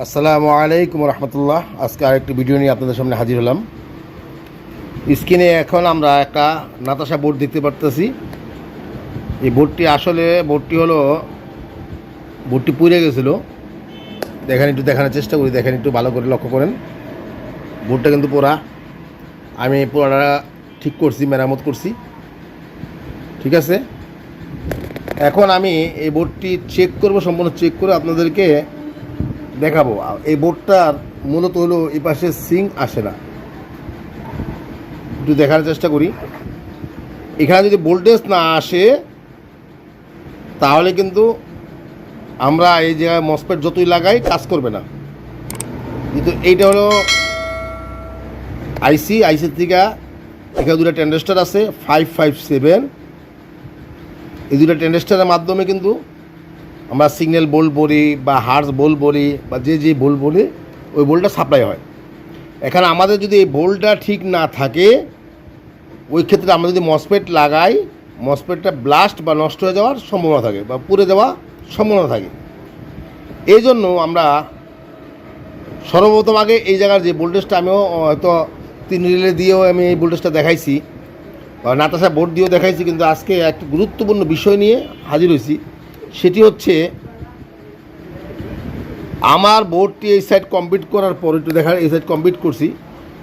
আসসালামু আলাইকুম রহমতুল্লাহ। আজকে আরেকটি ভিডিও নিয়ে আপনাদের সামনে হাজির হলাম। স্ক্রিনে এখন আমরা একটা নাতাশা বোর্ড দেখতে পারতেছি। এই বোর্ডটি আসলে, বোর্ডটি হলো, বোর্ডটি পুড়ে গেছিল। দেখেন, একটু দেখানোর চেষ্টা করি। দেখেন, একটু ভালো করে লক্ষ্য করেন। বোর্ডটা কিন্তু পোড়া। আমি পোড়াটা ঠিক করছি, মেরামত করছি। ঠিক আছে? এখন আমি এই বোর্ডটি চেক করব, সম্পূর্ণ চেক করে আপনাদেরকে দেখাবো। এই বোর্ডটার মূলত হলো এই পাশে সিং আসে না। একটু দেখার চেষ্টা করি। এখানে যদি ভোল্টেজ না আসে, তাহলে কিন্তু আমরা এই জায়গায় মসপেট যতই লাগাই, কাজ করবে না। কিন্তু এইটা হলো আইসি আইসির থেকে এখানে দুটো ট্যান্ডেস্টার আছে ফাইভ ফাইভ সেভেন এই দুটো ট্যান্ডেস্টারের মাধ্যমে কিন্তু আমরা সিগন্যাল বোল বলি বা হার্স বোল বলি বা যে যে বোল বলি, ওই বোলটা সাপ্লাই হয়। এখানে আমাদের যদি এই বোলটা ঠিক না থাকে, ওই ক্ষেত্রে আমরা যদি মসপেট লাগাই মসপেটটা ব্লাস্ট বা নষ্ট হয়ে যাওয়ার সম্ভাবনা থাকে বা পুড়ে যাওয়া সম্ভাবনা থাকে। এই জন্য আমরা সর্বপ্রথম আগে এই জায়গার যে ভোল্টেজটা আমিও হয়তো তিন রিলে দিয়েও আমি এই ভোল্টেজটা দেখাইছি। বা নাতাশা বোর্ড দিয়েও দেখাইছি, কিন্তু আজকে একটি গুরুত্বপূর্ণ বিষয় নিয়ে হাজির হয়েছি সেটি হচ্ছে আমার বোর্ডটি এই সাইড কমপ্লিট করার পর, একটু দেখার এই সাইড কমপ্লিট করছি।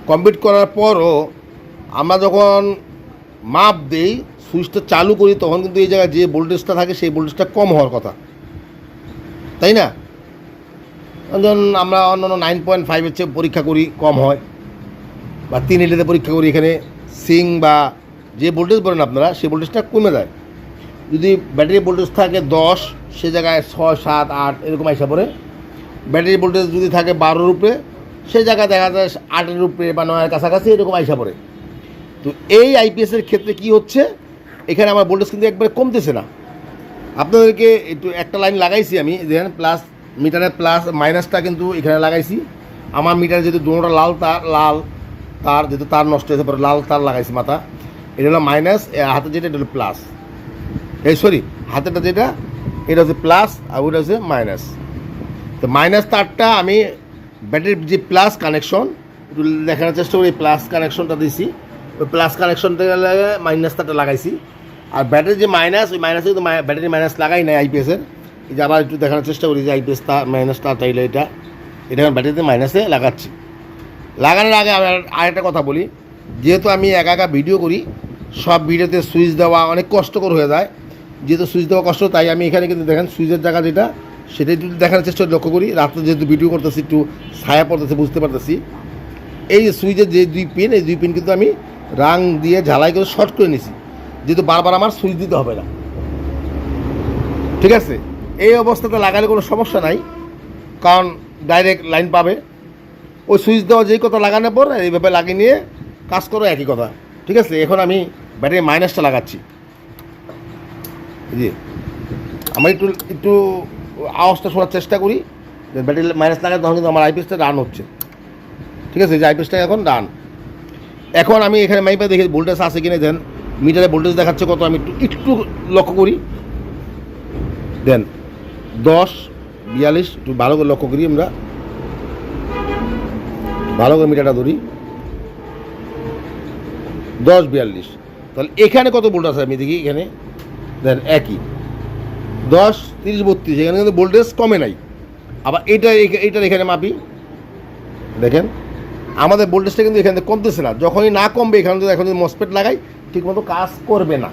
কমপ্লিট করার পরও আমরা যখন মাপ দেই, সুইচটা চালু করি, তখন কিন্তু এই জায়গায় যে ভোল্টেজটা থাকে, সেই ভোল্টেজটা কম হওয়ার কথা। তাই না? যেমন আমরা অন্য অন্য নাইন পয়েন্ট ফাইভের চেয়ে পরীক্ষা করি, কম হয়। বা তিন এলিতে পরীক্ষা করি, এখানে সিং বা যে ভোল্টেজ বলেন আপনারা, সেই ভোল্টেজটা কমে যায়। যদি ব্যাটারি ভোল্টেজ থাকে দশ, সে জায়গায় ছয়, সাত, আট, এরকম আইসা পড়ে। ব্যাটারি ভোল্টেজ যদি থাকে বারোর উপরে সে জায়গায় দেখা যায় আটের উপরে বা নয়ের কাছাকাছি এরকম আইসা পড়ে। তো এই আইপিএসের ক্ষেত্রে কি হচ্ছে? এখানে আমার ভোল্টেজ কিন্তু একবারে কমতেছে না। আপনাদেরকে একটু একটা লাইন লাগাইছি আমি, দেখেন প্লাস মিটারের প্লাস মাইনাসটা কিন্তু এখানে লাগাইছি। আমার মিটারে যেহেতু দুটোটা লাল তার লাল তার, যেহেতু তার নষ্ট হয়েছে, পরে লাল তার লাগাইছি মাথা। এটা হলো মাইনাস হাতে যেটা, এটা হলো প্লাস এই সরি হাতেটা যেটা, এটা হচ্ছে প্লাস আর ওটা হচ্ছে মাইনাস তো মাইনাস তারটা আমি ব্যাটারির যে প্লাস কানেকশন একটু দেখানোর চেষ্টা করি প্লাস কানেকশনটা দিছি। ওই প্লাস কানেকশনটা মাইনাস তারটা লাগাইছি। আর ব্যাটারি যে মাইনাস ওই মাইনাসে কিন্তু ব্যাটারি মাইনাস লাগাই নাই আইপিএসের এই যে আবার একটু দেখানোর চেষ্টা করি যে আইপিএস তার মাইনাস তারটা এলো এটা। এটা আমি ব্যাটারিতে মাইনাসে লাগাচ্ছি। লাগানোর আগে আমি আর- আরেকটা কথা বলি। যেহেতু আমি একা একা ভিডিও করি, সব ভিডিওতে সুইচ দেওয়া অনেক কষ্টকর হয়ে যায়। যেহেতু সুইচ দেওয়া কষ্ট, তাই আমি এখানে কিন্তু দেখেন সুইচের জায়গা যেটা সেটা একটু দেখানোর চেষ্টা লক্ষ্য করি। রাত্রে যেহেতু ভিডিও করতেছি, একটু ছায়া পড়তেছে, বুঝতে পারতেছি। এই সুইচের যে দুই পিন এই দুই পিন কিন্তু আমি রাং দিয়ে ঝালাই করে শর্ট করে নিছি। যেহেতু বারবার আমার সুইচ দিতে হবে না। ঠিক আছে? এই অবস্থাতে লাগালে কোনো সমস্যা নাই, কারণ ডাইরেক্ট লাইন পাবে। ওই সুইচ দেওয়া যেই কথা লাগানোর পর, এইভাবে লাগিয়ে নিয়ে কাজ করো একই কথা। ঠিক আছে? এখন আমি ব্যাটারি মাইনাসটা লাগাচ্ছি। জি। আমরা একটু একটু আওয়াজটা শোনার চেষ্টা করি। যে ব্যাটারি মাইনাস লাগায় তখন কিন্তু আমার আইপিএসটা রান হচ্ছে। ঠিক আছে, যে আইপিএসটা এখন রান এখন আমি এখানে মাইপে দেখি ভোল্টেজ আছে কিনা দেন। মিটারে ভোল্টেজ দেখাচ্ছে কত, আমি একটু একটু লক্ষ্য করি। দেন, দশ, বিয়াল্লিশ, একটু ভালো করে লক্ষ্য করি আমরা। ভালো করে মিটারটা ধরি। দশ, বিয়াল্লিশ। তাহলে এখানে কত ভোল্ট আছে আমি দেখি এখানে? দেন একই। দশ, তিরিশ, বত্রিশ, এখানে কিন্তু ভোল্টেজ কমে নাই। আবার এটা এইটার এখানে মাপি। দেখেন, আমাদের ভোল্টেজটা কিন্তু এখানে কমতেছে না। যখনই না কমবে, এখানে যদি এখন যদি মসপেট লাগাই, ঠিকমতো কাজ করবে না।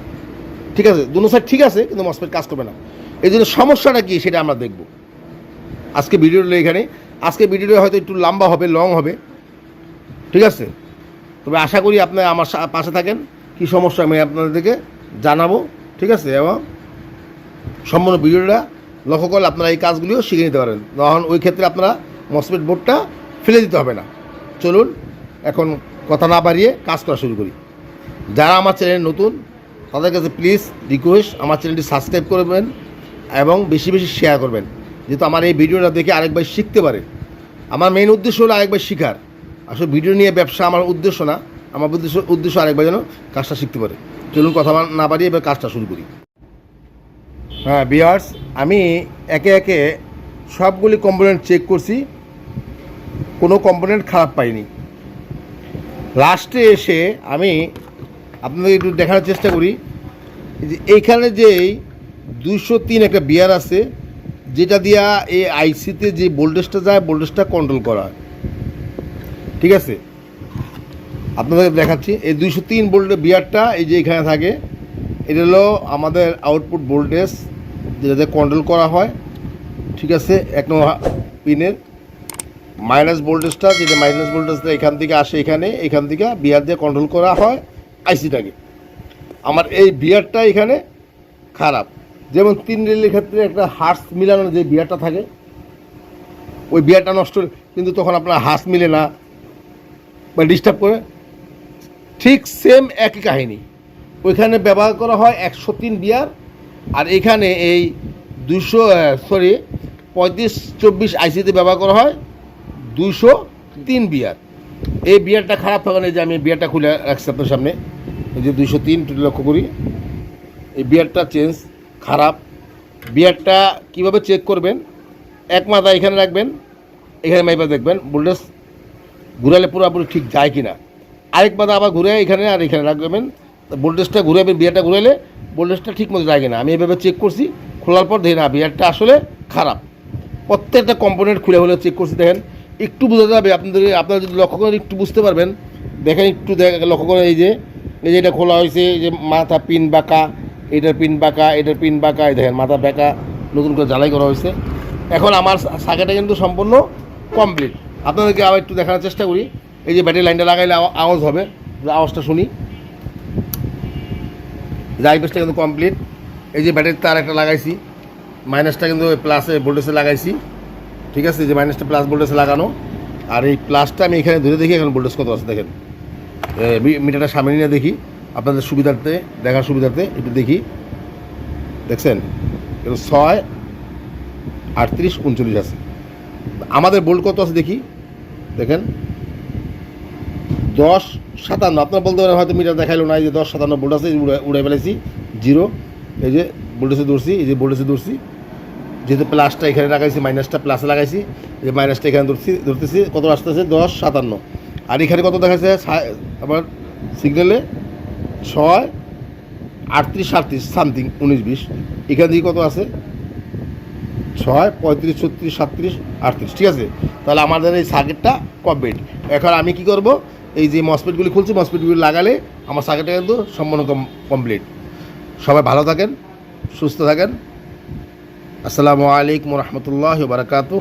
ঠিক আছে, দুনো সাইড ঠিক আছে, কিন্তু মসপেট কাজ করবে না। এই জন্য সমস্যাটা কী, সেটা আমরা দেখব। আজকে ভিডিওটা এখানে। আজকে ভিডিওটা হয়তো একটু লম্বা হবে লং হবে। ঠিক আছে? তবে আশা করি আপনি আমার পাশে থাকেন। কি সমস্যা আমি আপনাদেরকে জানাব। ঠিক আছে, এবং সম্পূর্ণ ভিডিওটা লক্ষ্য করলে আপনারা এই কাজগুলিও শিখে নিতে পারেন। তখন ওই ক্ষেত্রে আপনারা মসপেট বোর্ডটা ফেলে দিতে হবে না। চলুন, এখন কথা না বাড়িয়ে কাজ করা শুরু করি। যারা আমার চ্যানেল নতুন, তাদের কাছে প্লিজ রিকোয়েস্ট আমার চ্যানেলটি সাবস্ক্রাইব করবেন এবং বেশি বেশি শেয়ার করবেন। যেহেতু আমার এই ভিডিওটা দেখে আরেকবার শিখতে পারে। আমার মেইন উদ্দেশ্য হলো আরেকবার শেখার। আসলে ভিডিও নিয়ে ব্যবসা আমার উদ্দেশ্য না, আমার উদ্দেশ্য উদ্দেশ্য আরেকবার যেন কাজটা শিখতে পারে। চলুন কথা না বাড়িয়ে এবার কাজটা শুরু করি। হ্যাঁ বিয়ার্স আমি একে একে সবগুলি কম্পোনেন্ট চেক করছি। কোনো কম্পোনেন্ট খারাপ পাইনি। লাস্টে এসে আমি আপনাদের একটু দেখার চেষ্টা করি। যে এইখানে যে দুশো তিন একটা বিয়ার আছে, যেটা দিয়া এই আইসিতে যে ভোল্টেজটা যায় ভোল্টেজটা কন্ট্রোল করা ঠিক আছে? আপনাদের দেখাচ্ছি। এই দুইশো তিন ভোল্টের বিয়ারটা এই যে এখানে থাকে, এটা হলো আমাদের আউটপুট ভোল্টেজ যেটাতে কন্ট্রোল করা হয়। ঠিক আছে, এক নম্বর পিনের মাইনাস ভোল্টেজটা যেটা মাইনাস ভোল্টেজটা এখান থেকে আসে এখানে, এখান থেকে বিয়ার দিয়ে কন্ট্রোল করা হয় আইসিটাকে আমার এই বিয়ারটা এখানে খারাপ। যেমন তিন রেলের ক্ষেত্রে একটা হার্স মিলানোর যে বিয়ারটা থাকে, ওই বিয়ারটা নষ্ট কিন্তু তখন আপনার হাঁস মিলে না বা ডিস্টার্ব করে। ঠিক সেম একই কাহিনী। ওইখানে ব্যবহার করা হয় একশো তিন বিয়ার, আর এখানে এই দুশো সরি পঁয়ত্রিশ চব্বিশ আইসিতে ব্যবহার করা হয় দুশো তিন বিয়ার। এই বিয়ারটা খারাপ থাকার এই যে আমি বিয়ারটা খুলে রাখছি আপনার সামনে। এই যে দুশো তিন লক্ষ্য করি। এই বিয়ারটা চেঞ্জ খারাপ। বিয়ারটা কীভাবে চেক করবেন? এক মাথা এখানে রাখবেন, এখানে মাইপা দেখবেন। ভোল্টেজ ঘুরালে পুরোপুরি ঠিক যায় কি না আরেক মাথা আবার ঘুরে এখানে আর এখানে রাখবেন ভোল্টেজটা ঘুরাবেন বিয়ারটা ঘুরাইলে ভোল্টেজটা ঠিক মতো যায় কিনা আমি এভাবে চেক করছি, খোলার পর দেখি না বিয়ারটা আসলে খারাপ। প্রত্যেকটা কম্পোনেন্ট খুলে হলে চেক করছি, দেখেন। একটু বোঝা যাবে আপনাদের, আপনারা যদি লক্ষ্য করেন, একটু বুঝতে পারবেন। দেখেন, একটু লক্ষ্য করে এই যে এই যে এটা খোলা হয়েছে, এই যে মাথা পিন বাঁকা, এটার পিন বাঁকা, এটার পিন বাঁকা, এই দেখেন, মাথা বাঁকা, নতুন করে জ্বালাই করা হয়েছে। এখন আমার সাকেটা কিন্তু সম্পূর্ণ কমপ্লিট আপনাদেরকে আবার একটু দেখানোর চেষ্টা করি। এই যে ব্যাটারি লাইনটা লাগাইলে আওয়া- আওয়াজ হবে আওয়াজটা শুনি। জাইপেসটা কিন্তু কমপ্লিট এই যে ব্যাটারির তার একটা লাগাইছি মাইনাসটা কিন্তু প্লাসে ভোল্টেজে লাগাইছি। ঠিক আছে যে মাইনাসটা প্লাস ভোল্টেজে লাগানো। আর এই প্লাসটা আমি এখানে ধরে দেখি, এখন ভোল্টেজ কত আছে দেখেন। মিটারটা সামনে নিয়ে দেখি, আপনাদের সুবিধার্থে, দেখার সুবিধার্থে একটু দেখি। দেখছেন? এটা ছয়, আটত্রিশ, উনচল্লিশ আছে। আমাদের বোল্ট কত আছে দেখি? দেখেন? দশ সাতান্ন। আপনার বলতে পারেন, হয়তো মিটার দেখাইলো না, এই যে দশ সাতান্ন বোল্ট আছে উড়াই ফেলেছি জিরো। এই যে ভোল্টেজে ধরছি, এই যে ভোল্টেজে ধরছি। যেহেতু প্লাসটা এখানে লাগাইছি, মাইনাসটা প্লাসে লাগাইছি, এই যে মাইনাসটা এখানে ধরছি, ধরতেছি, কত আসতেছে? দশ সাতান্ন। আর এখানে কত দেখাচ্ছে আবার সিগন্যালে ছয়, আটত্রিশ সাতত্রিশ সামথিং উনিশ, বিশ। এখান থেকে কত আছে? ছয়, পঁয়ত্রিশ, ছত্রিশ সাতত্রিশ আটত্রিশ। ঠিক আছে? তাহলে আমাদের এই সার্কিটটা কমপ্লিট এখন আমি কি করব? এই যে মসপিটগুলি খুলছি মসপিটগুলি লাগালে আমার সার্কিটটা কিন্তু সম্পূর্ণ কমপ্লিট সবাই ভালো থাকেন, সুস্থ থাকেন। আসসালামু আলাইকুম রহমতুল্লাহ বারকাতু